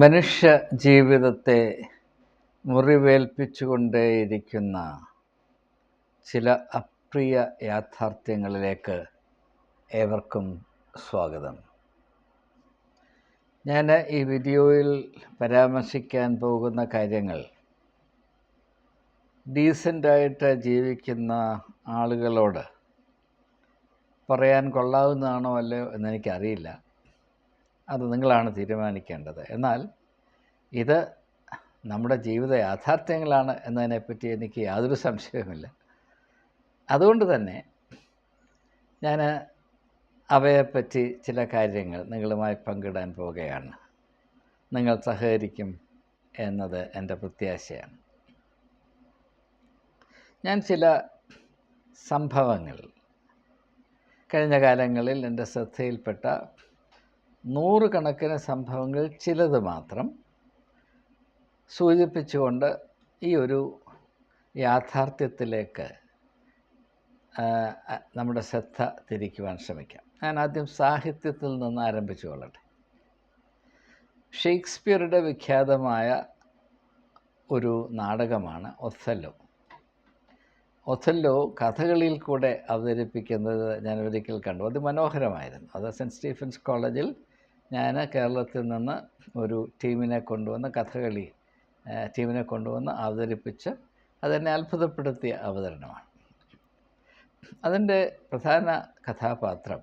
മനുഷ്യ ജീവിതത്തെ മുറിവേൽപ്പിച്ചുകൊണ്ടേയിരിക്കുന്ന ചില അപ്രിയ യാഥാർത്ഥ്യങ്ങളിലേക്ക് ഏവർക്കും സ്വാഗതം. ഞാൻ ഈ വീഡിയോയിൽ പരാമർശിക്കാൻ പോകുന്ന കാര്യങ്ങൾ ഡീസന്റായിട്ട് ജീവിക്കുന്ന ആളുകളോട് പറയാൻ കൊള്ളാവുന്നതാണോ അല്ലയോ എന്നെനിക്കറിയില്ല. അത് നിങ്ങളാണ് തീരുമാനിക്കേണ്ടത്. എന്നാൽ ഇത് നമ്മുടെ ജീവിത യാഥാർത്ഥ്യങ്ങളാണ് എന്നതിനെപ്പറ്റി എനിക്ക് യാതൊരു സംശയവുമില്ല. അതുകൊണ്ട് തന്നെ ഞാൻ അവയെപ്പറ്റി ചില കാര്യങ്ങൾ നിങ്ങളുമായി പങ്കിടാൻ പോവുകയാണ്. നിങ്ങൾ സഹകരിക്കും എന്നത് എന്റെ പ്രത്യാശയാണ്. ഞാൻ ചില സംഭവങ്ങൾ കഴിഞ്ഞ കാലങ്ങളിൽ എന്റെ ശ്രദ്ധയിൽപ്പെട്ട നൂറുകണക്കിന് സംഭവങ്ങൾ ചിലത് മാത്രം സൂചിപ്പിച്ചുകൊണ്ട് ഈ ഒരു യാഥാർത്ഥ്യത്തിലേക്ക് നമ്മുടെ ശ്രദ്ധ തിരിക്കുവാൻ ശ്രമിക്കാം. ഞാൻ ആദ്യം സാഹിത്യത്തിൽ നിന്ന് ആരംഭിച്ചു കൊള്ളട്ടെ. ഷേക്സ്പിയറുടെ വിഖ്യാതമായ ഒരു നാടകമാണ് ഒഥല്ലോ ഒഥല്ലോ കഥകളിൽ കൂടെ അവതരിപ്പിക്കുന്നത് ഞാൻ ഒരിക്കൽ കണ്ടു. അത് മനോഹരമായിരുന്നു. അത് സെന്റ് സ്റ്റീഫൻസ് കോളേജിൽ ഞാൻ കേരളത്തിൽ നിന്ന് ഒരു ടീമിനെ കൊണ്ടുവന്ന് കഥകളി ടീമിനെ കൊണ്ടുവന്ന് അവതരിപ്പിച്ച് അതെന്നെ അത്ഭുതപ്പെടുത്തിയ അവതരണമാണ്. അതിന്റെ പ്രധാന കഥാപാത്രം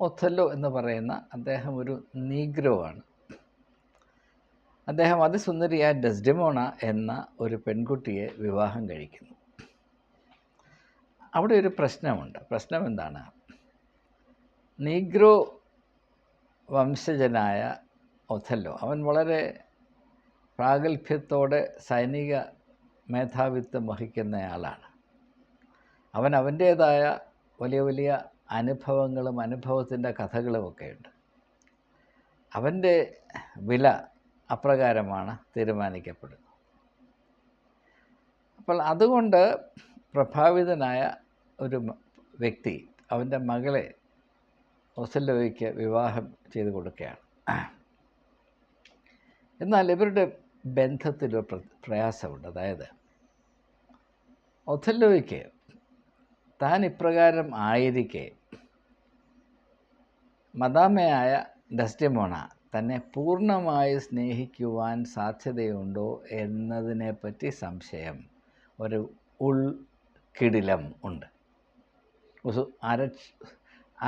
ഒത്തല്ലോ എന്ന് പറയുന്ന അദ്ദേഹം ഒരു നീഗ്രോ ആണ് അദ്ദേഹം അതിസുന്ദരിയായ ഡെസ്ഡിമോണ എന്ന ഒരു പെൺകുട്ടിയെ വിവാഹം കഴിക്കുന്നു. അവിടെ ഒരു പ്രശ്നമുണ്ട്. പ്രശ്നം എന്താണ്? നീഗ്രോ വംശജനായ ഒഥല്ലോ. അവൻ വളരെ പ്രാഗൽഭ്യത്തോടെ സൈനിക മേധാവിത്വം വഹിക്കുന്നയാളാണ്. അവൻ അവന്റേതായ വലിയ വലിയ അനുഭവങ്ങളും അനുഭവത്തിന്റെ കഥകളുമൊക്കെ ഉണ്ട് അവന്റെ വില അപ്രകാരമാണ് തീരുമാനിക്കപ്പെടുന്നത്. അപ്പോൾ അതുകൊണ്ട് പ്രഭാവിതനായ ഒരു വ്യക്തി അവന്റെ മകളെ ഒസല്ലോയ്ക്ക് വിവാഹം ചെയ്തു കൊടുക്കുകയാണ്. എന്നാൽ ഇവരുടെ ബന്ധത്തിലൊരു പ്രയാസമുണ്ട്. അതായത് ഒഥല്ലോയ്ക്ക് താൻ ഇപ്രകാരം ആയിരിക്കെ മദാമയായ ഡസ്റ്റിമോണ തന്നെ പൂർണമായി സ്നേഹിക്കുവാൻ സാധ്യതയുണ്ടോ എന്നതിനെപ്പറ്റി സംശയം. ഒരു ഉൾ ഉൾക്കിടിലം ഉണ്ട്. അര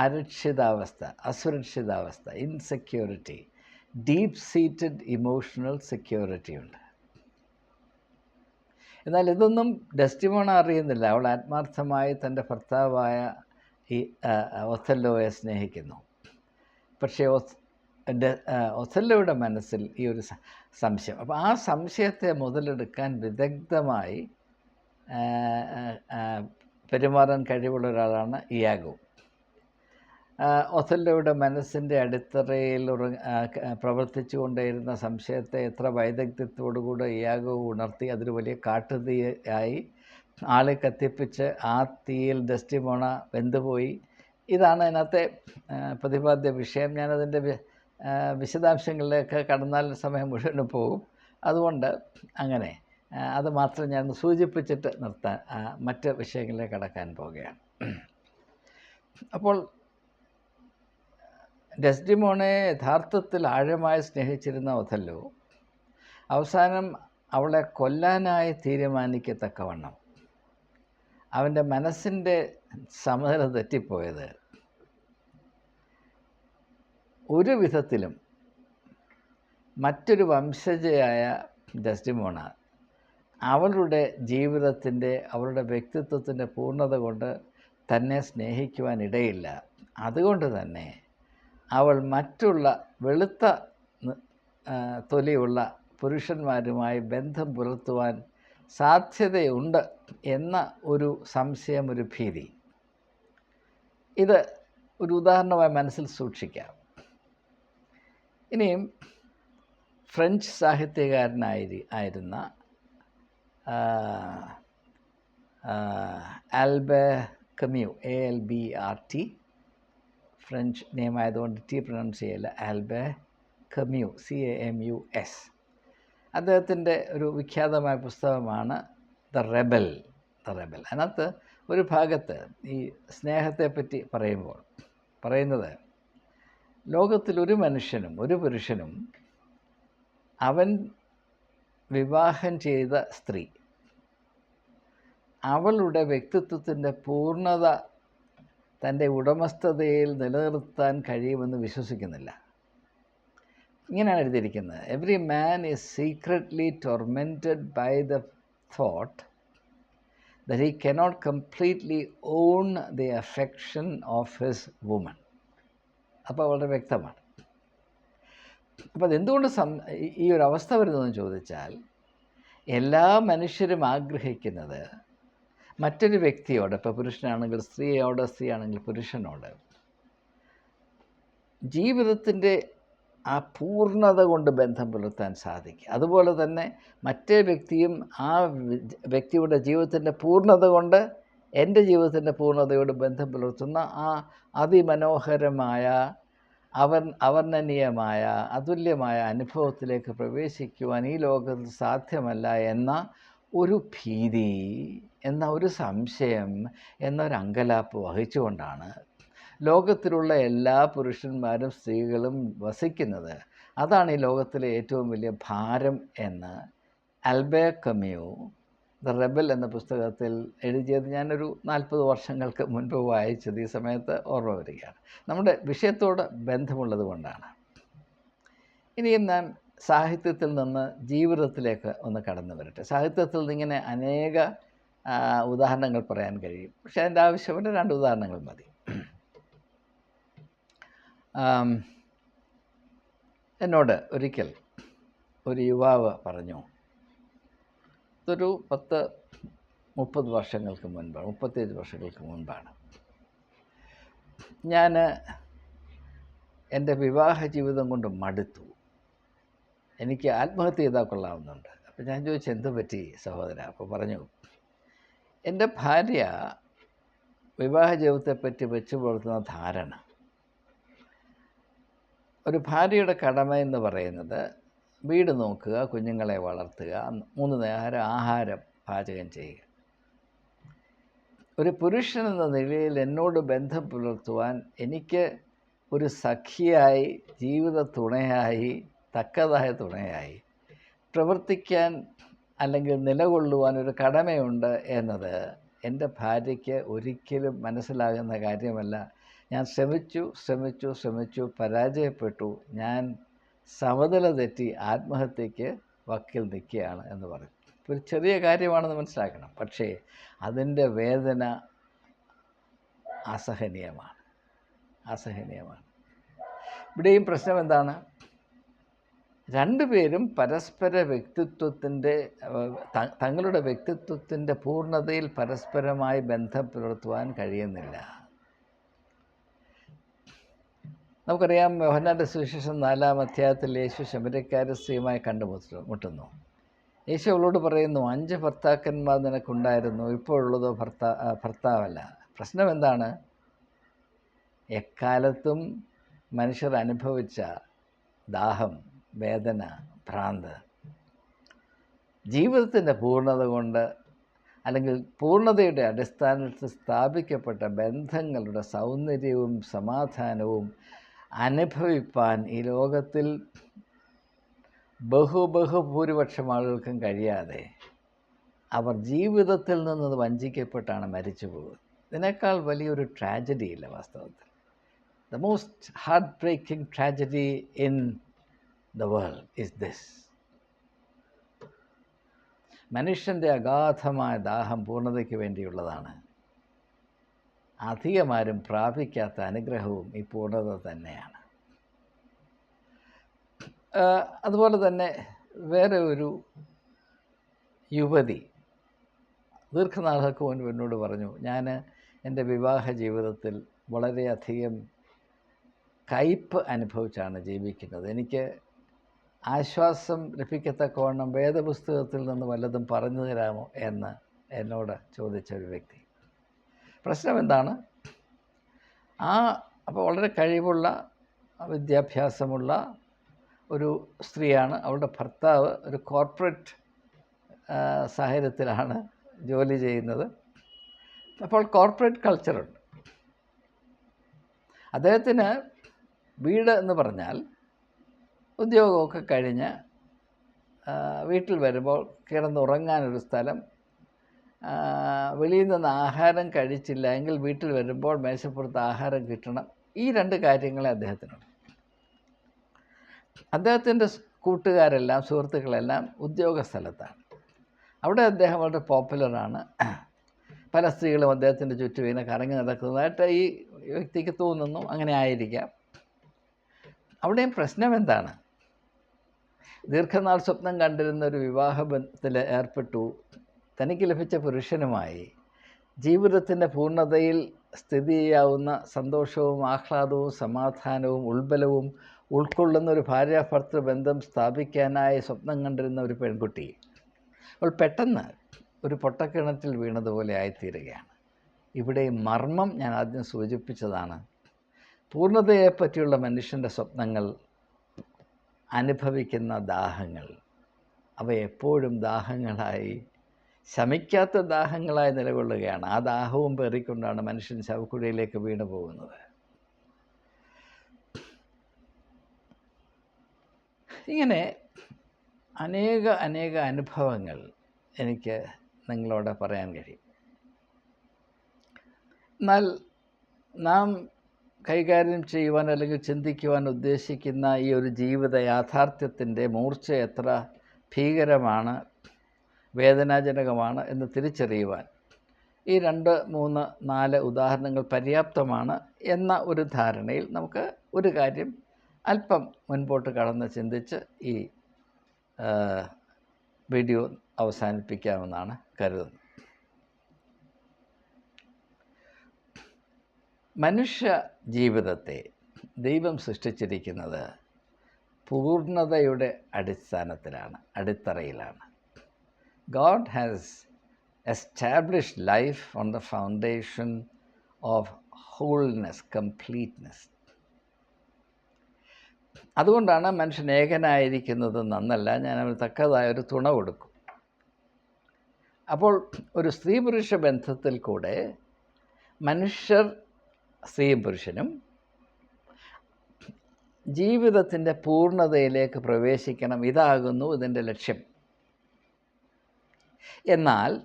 അരക്ഷിതാവസ്ഥ അസുരക്ഷിതാവസ്ഥ insecurity deep seated emotional security ഉണ്ട്. എന്നാൽ ഇതൊന്നും ഡെസ്റ്റിമോണ അറിയുന്നില്ല. അവൾ ആത്മാർത്ഥമായി തന്റെ ഭർത്താവായ ഈ ഒത്തല്ലോയെ സ്നേഹിക്കുന്നു. പക്ഷേ ഒത്തല്ലോയുടെ മനസ്സിൽ ഈ ഒരു സംശയം. അപ്പോൾ ആ സംശയത്തെ മുതലെടുക്കാൻ വിദഗ്ധമായി പെരുമാറാൻ കഴിവുള്ള ഒരാളാണ് ഇയാഗോ. ഒഥല്ലോയുടെ മനസ്സിന്റെ അടിത്തറയിൽ പ്രവർത്തിച്ചു കൊണ്ടേയിരുന്ന സംശയത്തെ എത്ര വൈദഗ്ധ്യത്തോടുകൂടെ ഇയാഗോ ഉണർത്തി അതൊരു വലിയ കാട്ടുതീയായി ആളെ കത്തിപ്പിച്ച് ആ തീയിൽ ദസ്റ്റിമോണ വെന്തുപോയി. ഇതാണ് അതിനകത്തെ പ്രതിപാദ്യ വിഷയം. ഞാനതിന്റെ വിശദാംശങ്ങളിലേക്ക് കടന്നാൽ സമയം മുഴുവൻ പോകും. അതുകൊണ്ട് അങ്ങനെ അത് മാത്രം ഞാൻ സൂചിപ്പിച്ചിട്ട് നിർത്താൻ മറ്റ് വിഷയങ്ങളിലേക്ക് കടക്കാൻ പോവുകയാണ്. അപ്പോൾ ഡെസ്ഡിമോണെ യഥാർത്ഥത്തിൽ ആഴമായി സ്നേഹിച്ചിരുന്ന ഒഥല്ലോ അവസാനം അവളെ കൊല്ലാനായി തീരുമാനിക്കത്തക്കവണ്ണം. അവന്റെ മനസ്സിന്റെ സമനില തെറ്റിപ്പോയത്. ഒരു വിധത്തിലും മറ്റൊരു വംശജയായ ഡെസ്ഡിമോണ അവളുടെ ജീവിതത്തിന്റെ അവളുടെ വ്യക്തിത്വത്തിന്റെ പൂർണത കൊണ്ട് തന്നെ സ്നേഹിക്കുവാനിടയില്ല. അതുകൊണ്ട് തന്നെ അവൾ മറ്റുള്ള വെളുത്ത തൊലിയുള്ള പുരുഷന്മാരുമായി ബന്ധം പുലർത്തുവാൻ സാധ്യതയുണ്ട് എന്ന ഒരു സംശയം ഒരു ഭീതി. ഇത് ഒരു ഉദാഹരണമായി മനസ്സിൽ സൂക്ഷിക്കാം. ഇനിയും ഫ്രഞ്ച് സാഹിത്യകാരനായി ആയിരുന്ന Albert Camus A L B R T French name ആയതുകൊണ്ട് ടി പ്രൊനൗൺസ് ചെയ്യല്ല. Albert Camus C A M U S അദ്ദേഹത്തിന്റെ ഒരു വിഖ്യാതമായ പുസ്തകമാണ് ദ റെബൽ ദ റെബൽ. അതിനകത്ത് ഒരു ഭാഗത്ത് ഈ സ്നേഹത്തെപ്പറ്റി പറയുമ്പോൾ പറയുന്നത് ലോകത്തിൽ ഒരു മനുഷ്യനും ഒരു പുരുഷനും അവൻ വിവാഹം ചെയ്ത സ്ത്രീ അവളുടെ വ്യക്തിത്വത്തിന്റെ പൂർണത തന്റെ ഉടമസ്ഥതയിൽ നിലനിർത്താൻ കഴിയുമെന്ന് വിശ്വസിക്കുന്നില്ല. ഇങ്ങനെയാണ് എഴുതിയിരിക്കുന്നത്. Every man is secretly tormented by the thought that he cannot completely own the affection of his woman അപ്പോൾ വളരെ വ്യക്തമാണ്. അപ്പോൾ അതെന്തുകൊണ്ട് സം ഈ ഒരു അവസ്ഥ വരുന്നതെന്ന് ചോദിച്ചാൽ എല്ലാ മനുഷ്യരും ആഗ്രഹിക്കുന്നത് മറ്റൊരു വ്യക്തിയോട് ഇപ്പോൾ പുരുഷനാണെങ്കിൽ സ്ത്രീയോട് സ്ത്രീയാണെങ്കിൽ പുരുഷനോട് ജീവിതത്തിന്റെ ആ പൂർണത കൊണ്ട് ബന്ധം പുലർത്താൻ സാധിക്കും. അതുപോലെ തന്നെ മറ്റേ വ്യക്തിയും ആ വ്യക്തിയുടെ ജീവിതത്തിന്റെ പൂർണത കൊണ്ട് എന്റെ ജീവിതത്തിന്റെ പൂർണതയോട് ബന്ധം പുലർത്തുന്ന ആ അതിമനോഹരമായ അവർ അവർണനീയമായ അതുല്യമായ അനുഭവത്തിലേക്ക് പ്രവേശിക്കുവാൻ ഈ ലോകത്ത് സാധ്യമല്ല എന്ന ഒരു ഭീതി എന്ന ഒരു സംശയം എന്നൊരു അങ്കലാപ്പ് വഹിച്ചുകൊണ്ടാണ് ലോകത്തിലുള്ള എല്ലാ പുരുഷന്മാരും സ്ത്രീകളും വസിക്കുന്നത്. അതാണ് ഈ ലോകത്തിലെ ഏറ്റവും വലിയ ഭാരം എന്ന് അൽബേ കമ്യൂ ദ റെബൽ എന്ന പുസ്തകത്തിൽ എഴുതിയത് ഞാനൊരു നാൽപ്പത് വർഷങ്ങൾക്ക് മുൻപ് വായിച്ചത് ഈ സമയത്ത് ഓർമ്മ വരികയാണ്. നമ്മുടെ വിഷയത്തോട് ബന്ധമുള്ളത് കൊണ്ടാണ്. ഇനിയും ഞാൻ സാഹിത്യത്തിൽ നിന്ന് ജീവിതത്തിലേക്ക് ഒന്ന് കടന്നു വരട്ടെ. സാഹിത്യത്തിൽ നിന്ന് ഇങ്ങനെ അനേക ഉദാഹരണങ്ങൾ പറയാൻ കഴിയും. പക്ഷെ അതിന്റെ ആവശ്യമുണ്ട് രണ്ട് ഉദാഹരണങ്ങൾ മതി. എന്നോട് ഒരിക്കൽ ഒരു യുവാവ് പറഞ്ഞു ഇതൊരു പത്ത് മുപ്പത് വർഷങ്ങൾക്ക് മുൻപാണ് മുപ്പത്തേഴ് വർഷങ്ങൾക്ക് മുൻപാണ്. ഞാൻ എന്റെ വിവാഹ ജീവിതം കൊണ്ട് മടുത്തു. എനിക്ക് ആത്മഹത്യ ചെയ്താൽ കൊള്ളാവുന്നുണ്ട്. അപ്പോൾ ഞാൻ ചോദിച്ചു എന്ത് പറ്റി സഹോദര? അപ്പോൾ പറഞ്ഞു എന്റെ ഭാര്യ വിവാഹ ജീവിതത്തെപ്പറ്റി വെച്ച് പുലർത്തുന്ന ധാരണ. ഒരു ഭാര്യയുടെ കടമ എന്ന് പറയുന്നത് വീട് നോക്കുക കുഞ്ഞുങ്ങളെ വളർത്തുക മൂന്ന് നേരം ആഹാരം പാചകം ചെയ്യുക. ഒരു പുരുഷൻ എന്ന നിലയിൽ എന്നോട് ബന്ധം പുലർത്തുവാൻ എനിക്ക് ഒരു സഖിയായി ജീവിത തുണയായി തക്കതായ തുണയായി. പ്രവർത്തിക്കാൻ അല്ലെങ്കിൽ നിലകൊള്ളുവാൻ ഒരു കടമയുണ്ട് എന്നത് എന്റെ ഭാര്യയ്ക്ക് ഒരിക്കലും മനസ്സിലാകുന്ന കാര്യമല്ല. ഞാൻ ശ്രമിച്ചു ശ്രമിച്ചു ശ്രമിച്ചു പരാജയപ്പെട്ടു. ഞാൻ സമതല തെറ്റി ആത്മഹത്യയ്ക്ക് വക്കിൽ നിൽക്കുകയാണ് എന്ന് പറയും. ഒരു ചെറിയ കാര്യമാണെന്ന് മനസ്സിലാക്കണം. പക്ഷേ അതിന്റെ വേദന അസഹനീയമാണ്. അസഹനീയമാണ്. ഇവിടെയും പ്രശ്നം എന്താണ്? രണ്ടുപേരും പരസ്പര വ്യക്തിത്വത്തിന്റെ തങ്ങളുടെ വ്യക്തിത്വത്തിന്റെ പൂർണതയിൽ പരസ്പരമായി ബന്ധം പുലർത്തുവാൻ കഴിയുന്നില്ല. നമുക്കറിയാം യോഹന്നാന്റെ സുവിശേഷം നാലാം അധ്യായത്തിൽ യേശു ശബരിക്കാരസ്യമായി സ്ത്രീയുമായി കണ്ടുമുട്ടു മുട്ടുന്നു. യേശു അവളോട് പറയുന്നു അഞ്ച് ഭർത്താക്കന്മാർ നിനക്കുണ്ടായിരുന്നു ഇപ്പോഴുള്ളതോ ഭർത്താ ഭർത്താവല്ല. പ്രശ്നം എന്താണ്? എക്കാലത്തും മനുഷ്യർ അനുഭവിച്ച ദാഹം വേദന ഭ്രാന്ത്. ജീവിതത്തിന്റെ പൂർണത കൊണ്ട് അല്ലെങ്കിൽ പൂർണതയുടെ അടിസ്ഥാനത്തിൽ സ്ഥാപിക്കപ്പെട്ട ബന്ധങ്ങളുടെ സൗന്ദര്യവും സമാധാനവും അനുഭവിപ്പാൻ ഈ ലോകത്തിൽ ബഹു ബഹുഭൂരിപക്ഷം ആളുകൾക്കും കഴിയാതെ അവർ ജീവിതത്തിൽ നിന്ന് വഞ്ചിക്കപ്പെട്ടാണ് മരിച്ചു പോകുന്നത്. ഇതിനേക്കാൾ വലിയൊരു ട്രാജഡിയില്ല വാസ്തവത്തിൽ. The most heartbreaking tragedy in the world is this. മനുഷ്യന്റെ അഗാധമായ ദാഹം പൂർണതയ്ക്ക് വേണ്ടിയുള്ളതാണ്. അധികമാരും പ്രാപിക്കാത്ത അനുഗ്രഹവും ഈ പൂർണത തന്നെയാണ്. അതുപോലെ തന്നെ വേറെ ഒരു യുവതി ദീർഘനാളുകൾക്ക് മുൻപ് എന്നോട് പറഞ്ഞു ഞാൻ എന്റെ വിവാഹ ജീവിതത്തിൽ വളരെയധികം കയ്പ് അനുഭവിച്ചാണ് ജീവിക്കുന്നത്. എനിക്ക് ആശ്വാസം ലഭിക്കത്തക്കവണ്ണം വേദപുസ്തകത്തിൽ നിന്ന് വല്ലതും പറഞ്ഞു തരാമോ എന്ന് എന്നോട് ചോദിച്ച ഒരു വ്യക്തി. പ്രശ്നം എന്താണ്? ആ അപ്പോൾ വളരെ കഴിവുള്ള വിദ്യാഭ്യാസമുള്ള ഒരു സ്ത്രീയാണ്. അവളുടെ ഭർത്താവ് ഒരു കോർപ്പറേറ്റ് സാഹചര്യത്തിലാണ് ജോലി ചെയ്യുന്നത്. അപ്പോൾ കോർപ്പറേറ്റ് കൾച്ചറുണ്ട്. അദ്ദേഹത്തിന് വീട് എന്ന് പറഞ്ഞാൽ ഉദ്യോഗമൊക്കെ കഴിഞ്ഞ് വീട്ടിൽ വരുമ്പോൾ കിടന്നുറങ്ങാനൊരു സ്ഥലം വെളിയിൽ നിന്ന് ആഹാരം കഴിച്ചില്ല എങ്കിൽ വീട്ടിൽ വരുമ്പോൾ മേശപ്പുറത്ത് ആഹാരം കിട്ടണം. ഈ രണ്ട് കാര്യങ്ങളെ അദ്ദേഹത്തിനുണ്ട്. അദ്ദേഹത്തിന്റെ കൂട്ടുകാരെല്ലാം സുഹൃത്തുക്കളെല്ലാം ഉദ്യോഗ സ്ഥലത്താണ്. അവിടെ അദ്ദേഹം വളരെ പോപ്പുലറാണ്. പല സ്ത്രീകളും അദ്ദേഹത്തിന്റെ ചുറ്റും ഇങ്ങനെ കറങ്ങി നടക്കുന്നതായിട്ട് ഈ വ്യക്തിക്ക് തോന്നുന്നു. അങ്ങനെ ആയിരിക്കാം. അവിടെയും പ്രശ്നം എന്താണ്? ദീർഘനാൾ സ്വപ്നം കണ്ടിരുന്ന ഒരു വിവാഹബന്ധത്തിൽ ഏർപ്പെട്ടു. തനിക്ക് ലഭിച്ച പുരുഷനുമായി. ജീവിതത്തിന്റെ പൂർണതയിൽ സ്ഥിതി ചെയ്യാവുന്ന സന്തോഷവും ആഹ്ലാദവും സമാധാനവും ഉൾബലവും ഉൾക്കൊള്ളുന്ന ഒരു ഭാര്യാഭർത്തൃ ബന്ധം സ്ഥാപിക്കാനായി സ്വപ്നം കണ്ടിരുന്ന ഒരു പെൺകുട്ടി. അവൾ പെട്ടെന്ന് ഒരു പൊട്ടക്കിണറ്റിൽ വീണതുപോലെ ആയിത്തീരുകയാണ്. ഇവിടെ മർമ്മം ഞാൻ ആദ്യം സൂചിപ്പിച്ചതാണ്. പൂർണതയെപ്പറ്റിയുള്ള മനുഷ്യന്റെ സ്വപ്നങ്ങൾ അനുഭവിക്കുന്ന ദാഹങ്ങൾ. അവ എപ്പോഴും ദാഹങ്ങളായി ശമിക്കാത്ത ദാഹങ്ങളായി നിലകൊള്ളുകയാണ്. ആ ദാഹവും പേറിക്കൊണ്ടാണ് മനുഷ്യൻ ശവക്കുഴിയിലേക്ക് വീണു പോകുന്നത്. ഇങ്ങനെ അനേക അനേക അനുഭവങ്ങൾ എനിക്ക് നിങ്ങളോട് പറയാൻ കഴിയും. എന്നാൽ നാം കൈകാര്യം ചെയ്യുവാൻ അല്ലെങ്കിൽ ചിന്തിക്കുവാൻ ഉദ്ദേശിക്കുന്ന ഈ ഒരു ജീവിത യാഥാർത്ഥ്യത്തിന്റെ മൂർച്ച എത്ര ഭീകരമാണ് വേദനാജനകമാണ് എന്ന് തിരിച്ചറിയുവാൻ ഈ രണ്ട് മൂന്ന് നാല് ഉദാഹരണങ്ങൾ പര്യാപ്തമാണ് എന്ന ഒരു ധാരണയിൽ നമുക്ക് ഒരു കാര്യം അല്പം മുൻപോട്ട് കടന്ന് ചിന്തിച്ച് ഈ വീഡിയോ അവസാനിപ്പിക്കാമെന്നാണ് കരുതുന്നത്. മനുഷ്യ ജീവിതത്തെ ദൈവം സൃഷ്ടിച്ചിരിക്കുന്നത് പൂർണതയുടെ അടിസ്ഥാനത്തിലാണ് അടിത്തറയിലാണ്. God has establish life on the foundation of wholeness completeness അതുകൊണ്ടാണ് മനുഷ്യൻ ഏകനായിരിക്കുന്നത് നന്നല്ല ഞാൻ അവന് തക്കതായ ഒരു തുണ കൊടുക്കും. അപ്പോൾ ഒരു സ്ത്രീ പുരുഷ ബന്ധത്തിൽ കൂടെ മനുഷ്യർ സ്ത്രീയും പുരുഷനും ജീവിതത്തിന്റെ പൂർണതയിലേക്ക് പ്രവേശിക്കണം ഇതാകുന്നു ഇതിന്റെ ലക്ഷ്യം. എന്നാൽ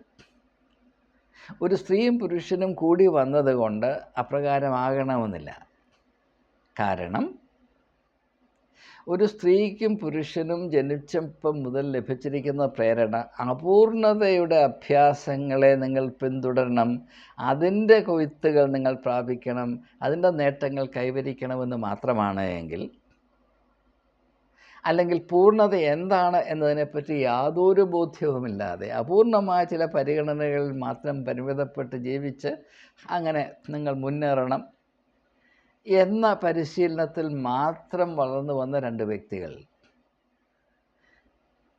ഒരു സ്ത്രീയും പുരുഷനും കൂടി വന്നതുകൊണ്ട് അപ്രകാരമാകണമെന്നില്ല. കാരണം ഒരു സ്ത്രീക്കും പുരുഷനും ജനിച്ചപ്പം മുതൽ ലഭിച്ചിരിക്കുന്ന പ്രേരണ അപൂർണതയുടെ അഭ്യാസങ്ങളെ നിങ്ങൾ പിന്തുടരണം. അതിന്റെ കൊയ്ത്തുകൾ നിങ്ങൾ പ്രാപിക്കണം. അതിന്റെ നേട്ടങ്ങൾ കൈവരിക്കണമെന്ന് മാത്രമാണ് എങ്കിൽ. അല്ലെങ്കിൽ പൂർണത എന്താണ് എന്നതിനെപ്പറ്റി യാതൊരു ബോധ്യവുമില്ലാതെ അപൂർണമായ ചില പരിഗണനകളിൽ മാത്രം പരിമിതപ്പെട്ട് ജീവിച്ച് അങ്ങനെ നിങ്ങൾ മുന്നേറണം. എന്ന പരിശീലനത്തിൽ മാത്രം വളർന്നു വന്ന രണ്ട് വ്യക്തികൾ.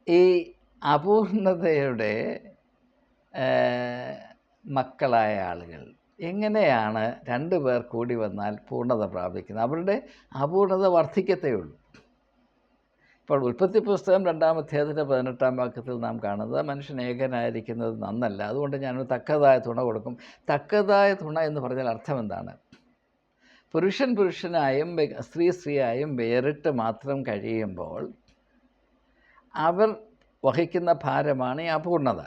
ഈ അപൂർണതയുടെ മക്കളായ ആളുകൾ. എങ്ങനെയാണ് രണ്ട് പേർ കൂടി വന്നാൽ പൂർണത പ്രാപിക്കുന്നത്? അവരുടെ അപൂർണത വർദ്ധിക്കത്തേ ഉള്ളൂ. ഇപ്പോൾ ഉൽപ്പത്തി പുസ്തകം രണ്ടാം അധ്യായത്തിന്റെ പതിനെട്ടാം വാക്യത്തിൽ നാം കാണുന്നത് മനുഷ്യൻ ഏകനായിരിക്കുന്നത് നന്നല്ല. അതുകൊണ്ട് ഞാൻ തക്കതായ തുണ കൊടുക്കും. തക്കതായ തുണ എന്ന് പറഞ്ഞാൽ അർത്ഥം എന്താണ്? പുരുഷൻ പുരുഷനായും സ്ത്രീ സ്ത്രീയായും വേറിട്ട് മാത്രം കഴിയുമ്പോൾ അവർ വഹിക്കുന്ന ഭാരമാണ് ഈ അപൂർണത.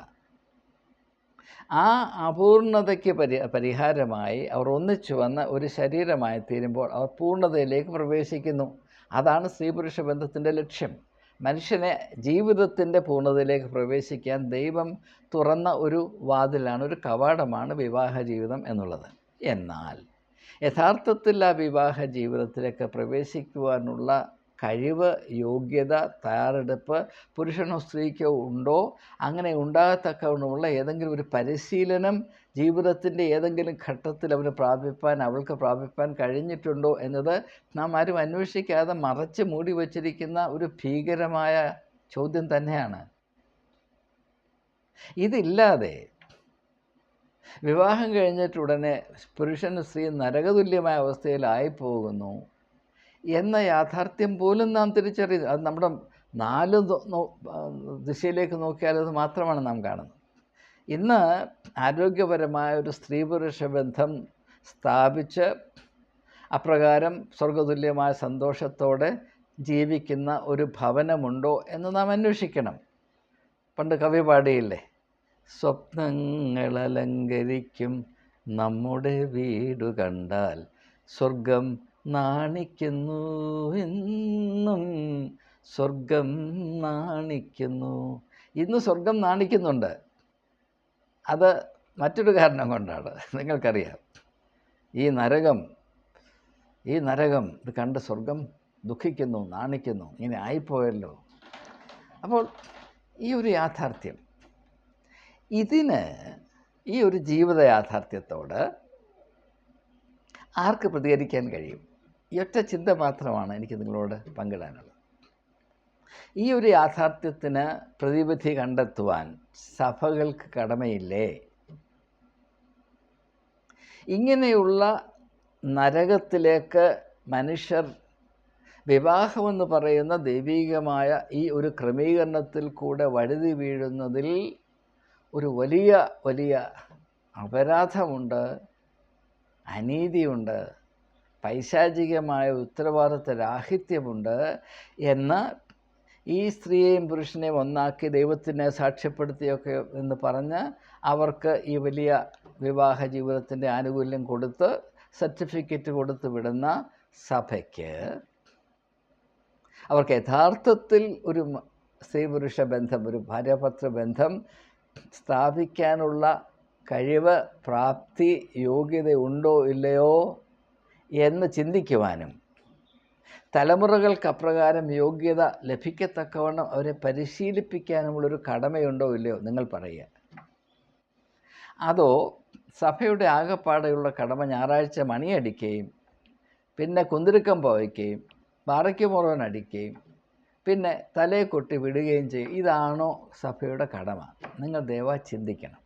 ആ അപൂർണതയ്ക്ക് പരി പരിഹാരമായി അവർ ഒന്നിച്ചു വന്ന് ഒരു ശരീരമായി തീരുമ്പോൾ അവർ പൂർണതയിലേക്ക് പ്രവേശിക്കുന്നു. അതാണ് സ്ത്രീ പുരുഷ ബന്ധത്തിന്റെ ലക്ഷ്യം. മനുഷ്യനെ ജീവിതത്തിന്റെ പൂർണതയിലേക്ക് പ്രവേശിക്കാൻ ദൈവം തുറന്ന ഒരു വാതിലാണ് ഒരു കവാടമാണ് വിവാഹ ജീവിതം എന്നുള്ളത്. എന്നാൽ യഥാർത്ഥത്തിൽ ആ വിവാഹ ജീവിതത്തിലേക്ക് പ്രവേശിക്കുവാനുള്ള കഴിവ് യോഗ്യത തയ്യാറെടുപ്പ് പുരുഷനോ സ്ത്രീക്കോ ഉണ്ടോ? അങ്ങനെ ഉണ്ടാകത്തക്കവണ്ണമുള്ള ഏതെങ്കിലും ഒരു പരിശീലനം ജീവിതത്തിന്റെ ഏതെങ്കിലും ഘട്ടത്തിൽ അവന് പ്രാപിപ്പാൻ അവൾക്ക് പ്രാപിപ്പാൻ കഴിഞ്ഞിട്ടുണ്ടോ എന്നത് നാം ആരും അന്വേഷിക്കാതെ മറച്ച് മൂടി വച്ചിരിക്കുന്ന ഒരു ഭീകരമായ ചോദ്യം തന്നെയാണ്. ഇതില്ലാതെ വിവാഹം കഴിഞ്ഞിട്ടുടനെ പുരുഷനും സ്ത്രീ നരകതുല്യമായ അവസ്ഥയിലായി പോകുന്നു എന്ന യാഥാർത്ഥ്യം പോലും നാം തിരിച്ചറിയുന്നു അത് നമ്മുടെ നാല് ദിശയിലേക്ക് നോക്കിയാൽ അത് മാത്രമാണ് നാം കാണുന്നത്. ഇന്ന് ആരോഗ്യപരമായ ഒരു സ്ത്രീ പുരുഷ ബന്ധം സ്ഥാപിച്ച് അപ്രകാരം സ്വർഗതുല്യമായ സന്തോഷത്തോടെ ജീവിക്കുന്ന ഒരു ഭവനമുണ്ടോ എന്ന് നാം അന്വേഷിക്കണം. പണ്ട് കവി പാടിയില്ലേ സ്വപ്നങ്ങൾ അലങ്കരിക്കും നമ്മുടെ വീടു കണ്ടാൽ സ്വർഗം നാണിക്കുന്നു എന്നും സ്വർഗം നാണിക്കുന്നു. ഇന്ന് സ്വർഗം നാണിക്കുന്നുണ്ട്. അത് മറ്റൊരു കാരണം കൊണ്ടാണ്. നിങ്ങൾക്കറിയാം. ഈ നരകം ഈ നരകം ഇത് കണ്ട് സ്വർഗം ദുഃഖിക്കുന്നു നാണിക്കുന്നു ഇങ്ങനെ ആയിപ്പോയല്ലോ. അപ്പോൾ ഈ ഒരു യാഥാർത്ഥ്യം ഇതിന് ഈ ഒരു ജീവിത യാഥാർത്ഥ്യത്തോട് ആർക്ക് പ്രതികരിക്കാൻ കഴിയും? ഈ ഒറ്റ ചിന്ത മാത്രമാണ് എനിക്ക് നിങ്ങളോട് പങ്കിടാനുള്ളത്. ഈ ഒരു യാഥാർത്ഥ്യത്തിന് പ്രതിവിധി കണ്ടെത്തുവാൻ സഭകൾക്ക് കടമയില്ലേ? ഇങ്ങനെയുള്ള നരകത്തിലേക്ക് മനുഷ്യർ വിവാഹമെന്ന് പറയുന്ന ദൈവീകമായ ഈ ഒരു ക്രമീകരണത്തിൽ കൂടെ വഴുതി വീഴുന്നതിൽ ഒരു വലിയ വലിയ അപരാധമുണ്ട് അനീതിയുണ്ട് പൈശാചികമായ ഉത്തരവാദിത്ത രാഹിത്യമുണ്ട് എന്ന് ഈ സ്ത്രീയെയും പുരുഷനെയും ഒന്നാക്കി ദൈവത്തിനെ സാക്ഷ്യപ്പെടുത്തിയൊക്കെ എന്ന് പറഞ്ഞ് അവർക്ക് ഈ വലിയ വിവാഹ ജീവിതത്തിന്റെ ആനുകൂല്യം കൊടുത്ത് സർട്ടിഫിക്കറ്റ് കൊടുത്ത് വിടുന്ന സഭയ്ക്ക് അവർക്ക് യഥാർത്ഥത്തിൽ ഒരു സ്ത്രീ പുരുഷ ബന്ധം ഒരു ഭാര്യാപത്ര ബന്ധം സ്ഥാപിക്കാനുള്ള കഴിവ് പ്രാപ്തി യോഗ്യത ഉണ്ടോ ഇല്ലയോ എന്ന് ചിന്തിക്കുവാനും തലമുറകൾക്ക് അപ്രകാരം യോഗ്യത ലഭിക്കത്തക്കവണ്ണം അവരെ പരിശീലിപ്പിക്കാനുമുള്ളൊരു കടമയുണ്ടോ ഇല്ലയോ നിങ്ങൾ പറയുക. അതോ സഭയുടെ ആകെപ്പാടെയുള്ള കടമ ഞായറാഴ്ച മണിയടിക്കുകയും പിന്നെ കുന്തിരുക്കം പോയിക്കുകയും പാറയ്ക്ക് മുറവൻ അടിക്കുകയും പിന്നെ തലയെ കൊട്ടി വിടുകയും ചെയ്യും. ഇതാണോ സഭയുടെ കടമ? നിങ്ങൾ ദയവാ ചിന്തിക്കണം.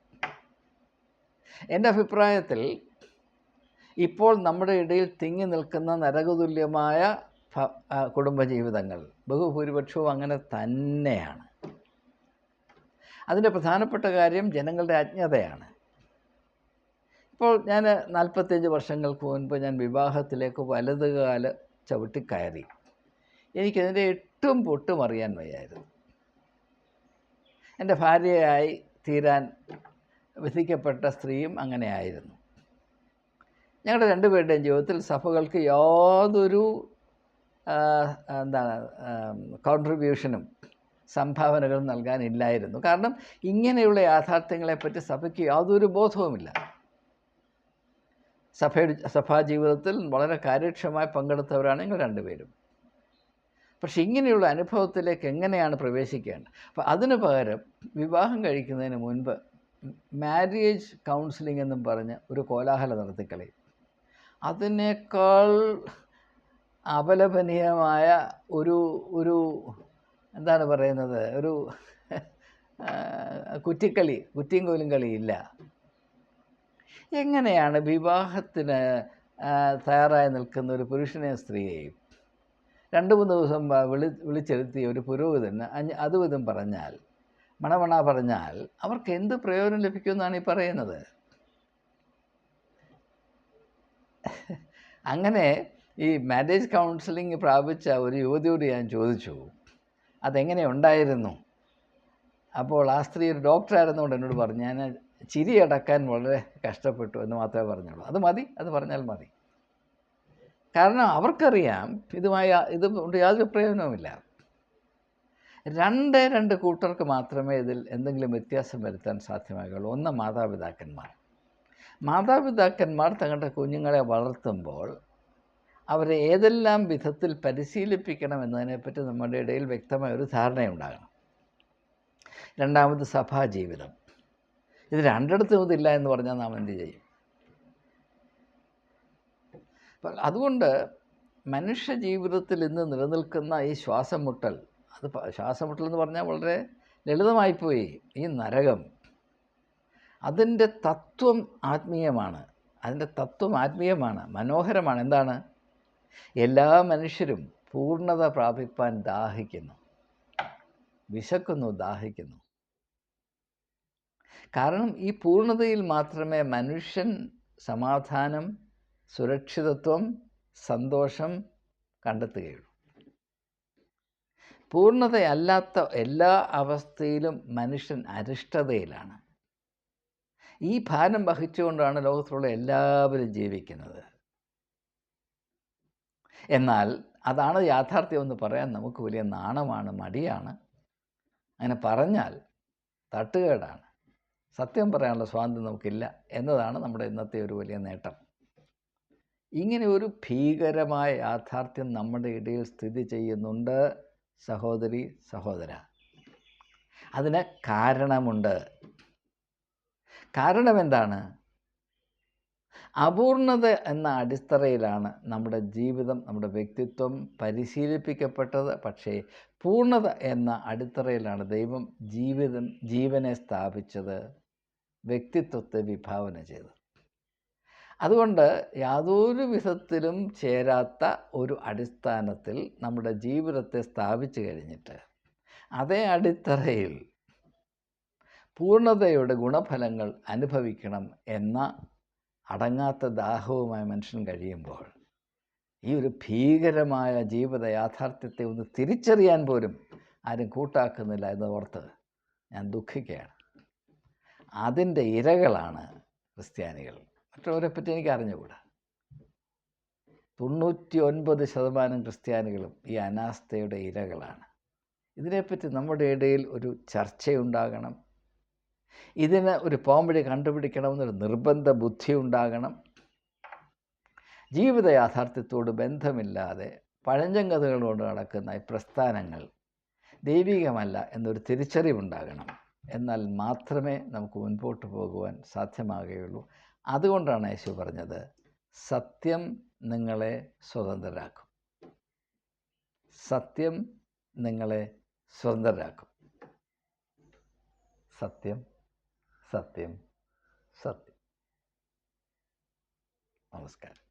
എന്റെ അഭിപ്രായത്തിൽ ഇപ്പോൾ നമ്മുടെ ഇടയിൽ തിങ്ങി നിൽക്കുന്ന നരകതുല്യമായ കുടുംബജീവിതങ്ങൾ ബഹുഭൂരിപക്ഷവും അങ്ങനെ തന്നെയാണ്. അതിന്റെ പ്രധാനപ്പെട്ട കാര്യം ജനങ്ങളുടെ അജ്ഞതയാണ്. ഇപ്പോൾ ഞാൻ നാൽപ്പത്തിയഞ്ച് വർഷങ്ങൾക്ക് മുൻപ് ഞാൻ വിവാഹത്തിലേക്ക് വലതുകാൽ ചവിട്ടിക്കയറി എനിക്കതിന്റെ എട്ടും പൊട്ടും അറിയാൻ വയ്യായിരുന്നു. എന്റെ ഭാര്യയായി തീരാൻ വിധിക്കപ്പെട്ട സ്ത്രീയും അങ്ങനെയായിരുന്നു. ഞങ്ങളുടെ രണ്ടുപേരുടെയും ജീവിതത്തിൽ സഭകൾക്ക് യാതൊരു എന്താണ് കോൺട്രിബ്യൂഷനും സംഭാവനകളും നൽകാനില്ലായിരുന്നു. കാരണം ഇങ്ങനെയുള്ള യാഥാർത്ഥ്യങ്ങളെപ്പറ്റി സഭയ്ക്ക് യാതൊരു ബോധവുമില്ല. സഭയുടെ സഭാ ജീവിതത്തിൽ വളരെ കാര്യക്ഷമമായി പങ്കെടുത്തവരാണ് ഞങ്ങൾ രണ്ടുപേരും. പക്ഷെ ഇങ്ങനെയുള്ള അനുഭവത്തിലേക്ക് എങ്ങനെയാണ് പ്രവേശിക്കേണ്ടത്? അപ്പോൾ അതിന് പകരം വിവാഹം കഴിക്കുന്നതിന് മുൻപ് മാരേജ് കൗൺസിലിംഗ് എന്നും പറഞ്ഞ് ഒരു കോലാഹല നടത്തിക്കളയും അതിനേക്കാൾ അപലപനീയമായ ഒരു ഒരു എന്താണ് പറയുന്നത്? ഒരു കുറ്റിക്കളി കുറ്റിയും കോലും കളിയില്ല. എങ്ങനെയാണ് വിവാഹത്തിന് തയ്യാറായി നിൽക്കുന്ന ഒരു പുരുഷനെയും സ്ത്രീയെയും രണ്ട് മൂന്ന് ദിവസം വിളി വിളിച്ചെടുത്തിയ ഒരു പുരോഹിതന് അഞ്ഞ് അതുവിധം പറഞ്ഞാൽ മണമണ പറഞ്ഞാൽ അവർക്ക് എന്ത് പ്രയോജനം ലഭിക്കുമെന്നാണ് ഈ പറയുന്നത്? അങ്ങനെ ഈ മാരേജ് കൗൺസിലിംഗ് പ്രാപിച്ച ഒരു യുവതിയോട് ഞാൻ ചോദിച്ചു അതെങ്ങനെ ഉണ്ടായിരുന്നു? അപ്പോൾ ആ സ്ത്രീ ഒരു ഡോക്ടറായിരുന്നുകൊണ്ട് എന്നോട് പറഞ്ഞു ഞാൻ ചിരി അടക്കാൻ വളരെ കഷ്ടപ്പെട്ടു എന്ന് മാത്രമേ പറഞ്ഞുള്ളൂ. അത് മതി അത് പറഞ്ഞാൽ മതി. കാരണം അവർക്കറിയാം ഇതുമായി ഇത് കൊണ്ട് യാതൊരു പ്രയോജനവുമില്ല. രണ്ടേ രണ്ട് കൂട്ടർക്ക് മാത്രമേ ഇതിൽ എന്തെങ്കിലും വ്യത്യാസം വരുത്താൻ സാധ്യമാകുള്ളൂ ഒന്ന് മാതാപിതാക്കന്മാർ. മാതാപിതാക്കന്മാർ തങ്ങളുടെ കുഞ്ഞുങ്ങളെ വളർത്തുമ്പോൾ അവരെ ഏതെല്ലാം വിധത്തിൽ പരിശീലിപ്പിക്കണം എന്നതിനെപ്പറ്റി നമ്മുടെ ഇടയിൽ വ്യക്തമായ ഒരു ധാരണയുണ്ടാകണം. രണ്ടാമത് സഭാജീവിതം. ഇത് രണ്ടിടത്തും ഇതില്ല എന്ന് പറഞ്ഞാൽ നാം എന്ത് ചെയ്യും? അതുകൊണ്ട് മനുഷ്യ ജീവിതത്തിൽ ഇന്ന് നിലനിൽക്കുന്ന ഈ ശ്വാസം മുട്ടൽ അത് പ- ശ്വാസം മുട്ടൽ എന്ന് പറഞ്ഞാൽ വളരെ ലളിതമായിപ്പോയി. ഈ നരകം അതിന്റെ തത്വം ആത്മീയമാണ്. അതിന്റെ തത്വം ആത്മീയമാണ് മനോഹരമാണ്. എന്താണ്? എല്ലാ മനുഷ്യരും പൂർണത പ്രാപിപ്പാൻ ദാഹിക്കുന്നു വിശക്കുന്നു ദാഹിക്കുന്നു. കാരണം ഈ പൂർണതയിൽ മാത്രമേ മനുഷ്യൻ സമാധാനം സുരക്ഷിതത്വം സന്തോഷം കണ്ടെത്തുകയുള്ളൂ. പൂർണതയല്ലാത്ത എല്ലാ അവസ്ഥയിലും മനുഷ്യൻ അരിഷ്ടതയിലാണ്. ഈ ഭാരം വഹിച്ചുകൊണ്ടാണ് ലോകത്തിലുള്ള എല്ലാവരും ജീവിക്കുന്നത്. എന്നാൽ അതാണ് യാഥാർത്ഥ്യം എന്ന് പറയാൻ നമുക്ക് വലിയ നാണമാണ് മടിയാണ്. അങ്ങനെ പറഞ്ഞാൽ തട്ടുകേടാണ്. സത്യം പറയാനുള്ള സ്വാതന്ത്ര്യം നമുക്കില്ല എന്നതാണ് നമ്മുടെ ഇന്നത്തെ ഒരു വലിയ നേട്ടം. ഇങ്ങനെ ഒരു ഭീകരമായ യാഥാർത്ഥ്യം നമ്മുടെ ഇടയിൽ സ്ഥിതി ചെയ്യുന്നുണ്ട് സഹോദരി സഹോദര. അതിന് കാരണമുണ്ട്. കാരണം എന്താണ് അപൂർണത എന്ന അടിത്തറയിലാണ് നമ്മുടെ ജീവിതം നമ്മുടെ വ്യക്തിത്വം പരിശീലിപ്പിക്കപ്പെട്ടത്. പക്ഷേ പൂർണത എന്ന അടിത്തറയിലാണ് ദൈവം ജീവിതം ജീവനെ സ്ഥാപിച്ചത് വ്യക്തിത്വത്തെ വിഭാവന ചെയ്തത്. അതുകൊണ്ട് യാതൊരു വിധത്തിലും ചേരാത്ത ഒരു അടിസ്ഥാനത്തിൽ നമ്മുടെ ജീവിതത്തെ സ്ഥാപിച്ചു കഴിഞ്ഞിട്ട് അതേ അടിത്തറയിൽ പൂർണതയുടെ ഗുണഫലങ്ങൾ അനുഭവിക്കണം എന്ന അടങ്ങാത്ത ദാഹവുമായി മനുഷ്യൻ കഴിയുമ്പോൾ ഈ ഒരു ഭീകരമായ ജീവിത യാഥാർത്ഥ്യത്തെ ഒന്ന് തിരിച്ചറിയാൻ പോലും ആരും കൂട്ടാക്കുന്നില്ല എന്ന് ഓർത്ത് ഞാൻ ദുഃഖിക്കുകയാണ്. അതിന്റെ ഇരകളാണ് ക്രിസ്ത്യാനികൾ. മറ്റുള്ളവരെ പറ്റി എനിക്ക് അറിഞ്ഞുകൂടാ തൊണ്ണൂറ്റി ഒൻപത് ശതമാനം ക്രിസ്ത്യാനികളും ഈ അനാസ്ഥയുടെ ഇരകളാണ്. ഇതിനെപ്പറ്റി നമ്മുടെ ഇടയിൽ ഒരു ചർച്ചയുണ്ടാകണം. ഇതിന് ഒരു പോംവഴി കണ്ടുപിടിക്കണമെന്നൊരു നിർബന്ധ ബുദ്ധി ഉണ്ടാകണം. ജീവിത യാഥാർത്ഥ്യത്തോട് ബന്ധമില്ലാതെ പഴഞ്ചങ്കഥകളോട് നടക്കുന്ന ഈ പ്രസ്ഥാനങ്ങൾ ദൈവികമല്ല എന്നൊരു തിരിച്ചറിവുണ്ടാകണം. എന്നാൽ മാത്രമേ നമുക്ക് മുൻപോട്ട് പോകുവാൻ സാധ്യമാകുകയുള്ളൂ. അതുകൊണ്ടാണ് യേശു പറഞ്ഞത് സത്യം നിങ്ങളെ സ്വതന്ത്രരാക്കും. സത്യം നിങ്ങളെ സ്വതന്ത്രരാക്കും. സത്യം സത്യം സത്യം. നമസ്കാരം.